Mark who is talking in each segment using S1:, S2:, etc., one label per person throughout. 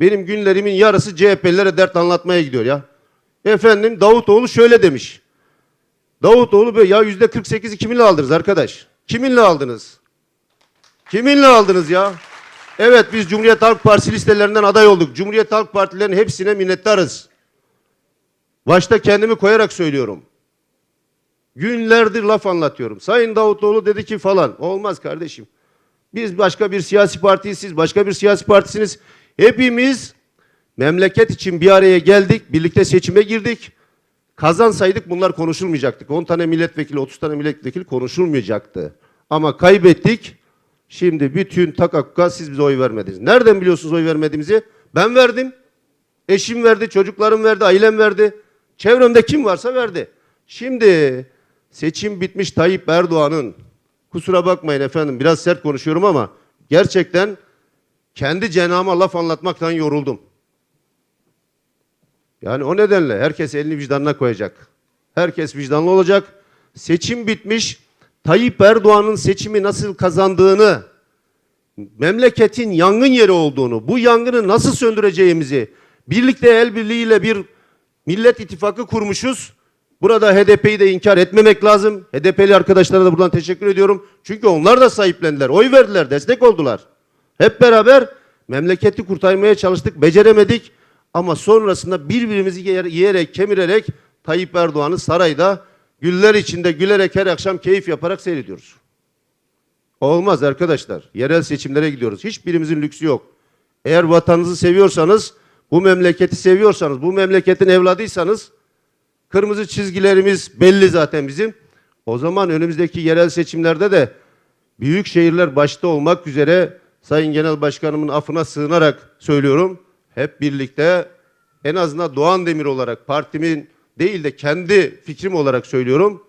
S1: Benim günlerimin yarısı CHP'lilere dert anlatmaya gidiyor ya. Efendim Davutoğlu şöyle demiş. Davutoğlu böyle ya yüzde 48'i kiminle aldınız arkadaş? Kiminle aldınız? Kiminle aldınız ya? Evet biz Cumhuriyet Halk Partisi listelerinden aday olduk. Cumhuriyet Halk Partilerinin hepsine minnettarız. Başta kendimi koyarak söylüyorum. Günlerdir laf anlatıyorum. Sayın Davutoğlu dedi ki falan. Olmaz kardeşim. Biz başka bir siyasi partiyiz, siz başka bir siyasi partisiniz. Hepimiz memleket için bir araya geldik, birlikte seçime girdik. Kazansaydık bunlar konuşulmayacaktık. 10 tane milletvekili, 30 tane milletvekili konuşulmayacaktı. Ama kaybettik. Şimdi bütün takakka siz bize oy vermediniz. Nereden biliyorsunuz oy vermediğimizi? Ben verdim. Eşim verdi, çocuklarım verdi, ailem verdi. Çevremde kim varsa verdi. Şimdi seçim bitmiş Tayyip Erdoğan'ın kusura bakmayın efendim biraz sert konuşuyorum ama gerçekten kendi cenahıma laf anlatmaktan yoruldum. Yani o nedenle herkes elini vicdanına koyacak. Herkes vicdanlı olacak. Seçim bitmiş. Tayyip Erdoğan'ın seçimi nasıl kazandığını, memleketin yangın yeri olduğunu, bu yangını nasıl söndüreceğimizi, birlikte el birliğiyle bir millet ittifakı kurmuşuz. Burada HDP'yi de inkar etmemek lazım. HDP'li arkadaşlara da buradan teşekkür ediyorum. Çünkü onlar da sahiplendiler, oy verdiler, destek oldular. Hep beraber memleketi kurtarmaya çalıştık, beceremedik. Ama sonrasında birbirimizi yer- yiyerek, kemirerek Tayyip Erdoğan'ı sarayda güller içinde gülerek her akşam keyif yaparak seyrediyoruz. Olmaz arkadaşlar. Yerel seçimlere gidiyoruz. Hiçbirimizin lüksü yok. Eğer vatanınızı seviyorsanız, bu memleketi seviyorsanız, bu memleketin evladıysanız, kırmızı çizgilerimiz belli zaten bizim. O zaman önümüzdeki yerel seçimlerde de büyük şehirler başta olmak üzere Sayın Genel Başkanımın afına sığınarak söylüyorum. Hep birlikte en azından Doğan Demir olarak partimin değil de kendi fikrim olarak söylüyorum.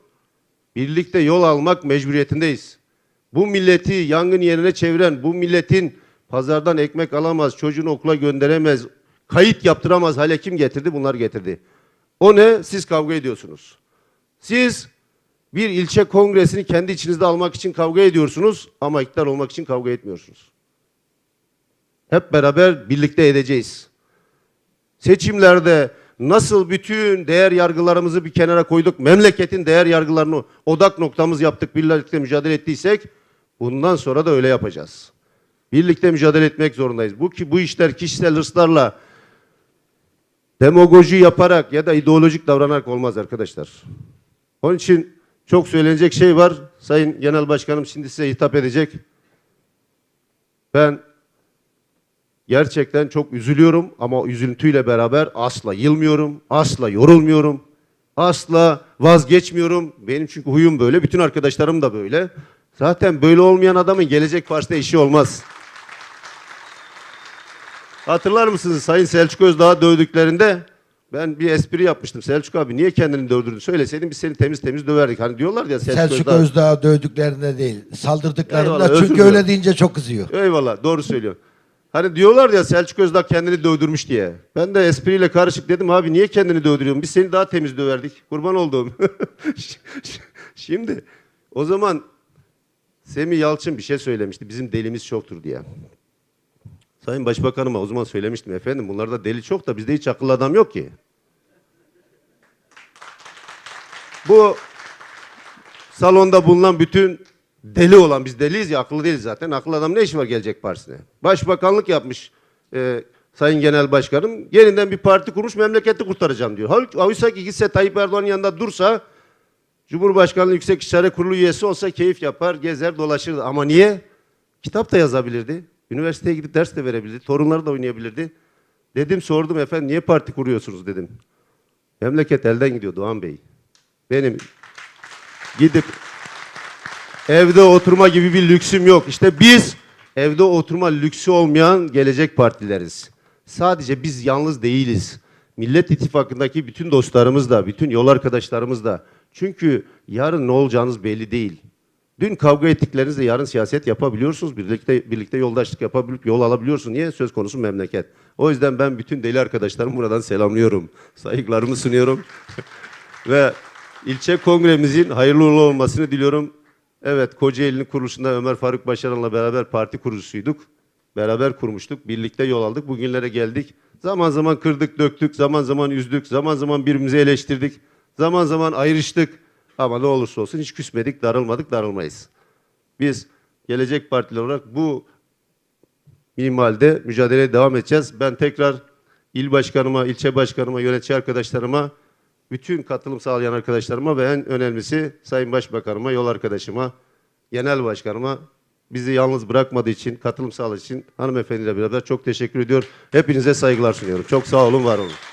S1: Birlikte yol almak mecburiyetindeyiz. Bu milleti yangın yerine çeviren, bu milletin pazardan ekmek alamaz, çocuğunu okula gönderemez, kayıt yaptıramaz hale kim getirdi? Bunlar getirdi. O ne? Siz kavga ediyorsunuz. Siz bir ilçe kongresini kendi içinizde almak için kavga ediyorsunuz ama iktidar olmak için kavga etmiyorsunuz. Hep beraber birlikte edeceğiz. Seçimlerde nasıl bütün değer yargılarımızı bir kenara koyduk, memleketin değer yargılarını odak noktamız yaptık, birlikte mücadele ettiysek bundan sonra da öyle yapacağız. Birlikte mücadele etmek zorundayız. Bu ki bu işler kişisel hırslarla demagoji yaparak ya da ideolojik davranarak olmaz arkadaşlar. Onun için çok söylenecek şey var. Sayın Genel Başkanım şimdi size hitap edecek. Ben gerçekten çok üzülüyorum ama üzüntüyle beraber asla yılmıyorum, asla yorulmuyorum, asla vazgeçmiyorum. Benim çünkü huyum böyle, bütün arkadaşlarım da böyle. Zaten böyle olmayan adamın gelecek partide işi olmaz. Hatırlar mısınız Sayın Selçuk Özdağ'ı dövdüklerinde ben bir espri yapmıştım. Selçuk abi niye kendini dövdürdün söyleseydin biz seni temiz temiz döverdik. Hani diyorlar ya Selçuk,
S2: Selçuk
S1: Özdağ.
S2: Özdağ dövdüklerinde değil, saldırdıklarında
S1: Eyvallah,
S2: çünkü öyle deyince çok kızıyor.
S1: Eyvallah doğru söylüyor. Hani diyorlar ya Selçuk Özdağ kendini dövdürmüş diye. Ben de espriyle karışık dedim abi niye kendini dövdürüyorsun? Biz seni daha temiz döverdik. Kurban olduğum. Şimdi o zaman Semih Yalçın bir şey söylemişti. Bizim delimiz çoktur diye. Sayın Başbakanıma o zaman söylemiştim efendim bunlarda deli çok da bizde hiç akıllı adam yok ki. Bu salonda bulunan bütün deli olan biz deliyiz ya akıllı değiliz zaten. Akıllı adam ne işi var gelecek partisine? Başbakanlık yapmış e, Sayın Genel Başkanım. Yeniden bir parti kurmuş memleketi kurtaracağım diyor. Halbuki oysa ki gitse Tayyip Erdoğan'ın yanında dursa Cumhurbaşkanlığı Yüksek İstişare Kurulu üyesi olsa keyif yapar, gezer, dolaşırdı. Ama niye? Kitap da yazabilirdi. Üniversiteye gidip ders de verebilirdi. Torunları da oynayabilirdi. Dedim sordum efendim niye parti kuruyorsunuz dedim. Memleket elden gidiyor Doğan Bey. Benim gidip evde oturma gibi bir lüksüm yok. İşte biz evde oturma lüksü olmayan gelecek partileriz. Sadece biz yalnız değiliz. Millet İttifakı'ndaki bütün dostlarımız da, bütün yol arkadaşlarımız da. Çünkü yarın ne olacağınız belli değil. Dün kavga ettiklerinizle yarın siyaset yapabiliyorsunuz. Birlikte birlikte yoldaşlık yapabilip yol alabiliyorsunuz. Niye? Söz konusu memleket. O yüzden ben bütün deli arkadaşlarımı buradan selamlıyorum. Saygılarımı sunuyorum. Ve ilçe kongremizin hayırlı olmasını diliyorum. Evet, Kocaeli'nin kuruluşunda Ömer Faruk Başaran'la beraber parti kurucusuyduk. beraber kurmuştuk. Birlikte yol aldık. Bugünlere geldik. Zaman zaman kırdık, döktük. Zaman zaman üzdük. Zaman zaman birbirimizi eleştirdik. Zaman zaman ayrıştık. Ama ne olursa olsun hiç küsmedik, darılmadık, darılmayız. Biz Gelecek Partili olarak bu minimalde mücadeleye devam edeceğiz. Ben tekrar il başkanıma, ilçe başkanıma, yönetici arkadaşlarıma, bütün katılım sağlayan arkadaşlarıma ve en önemlisi Sayın Başbakanıma, yol arkadaşıma, genel başkanıma bizi yalnız bırakmadığı için, katılım sağladığı için hanımefendiyle beraber çok teşekkür ediyorum. Hepinize saygılar sunuyorum. Çok sağ olun, var olun.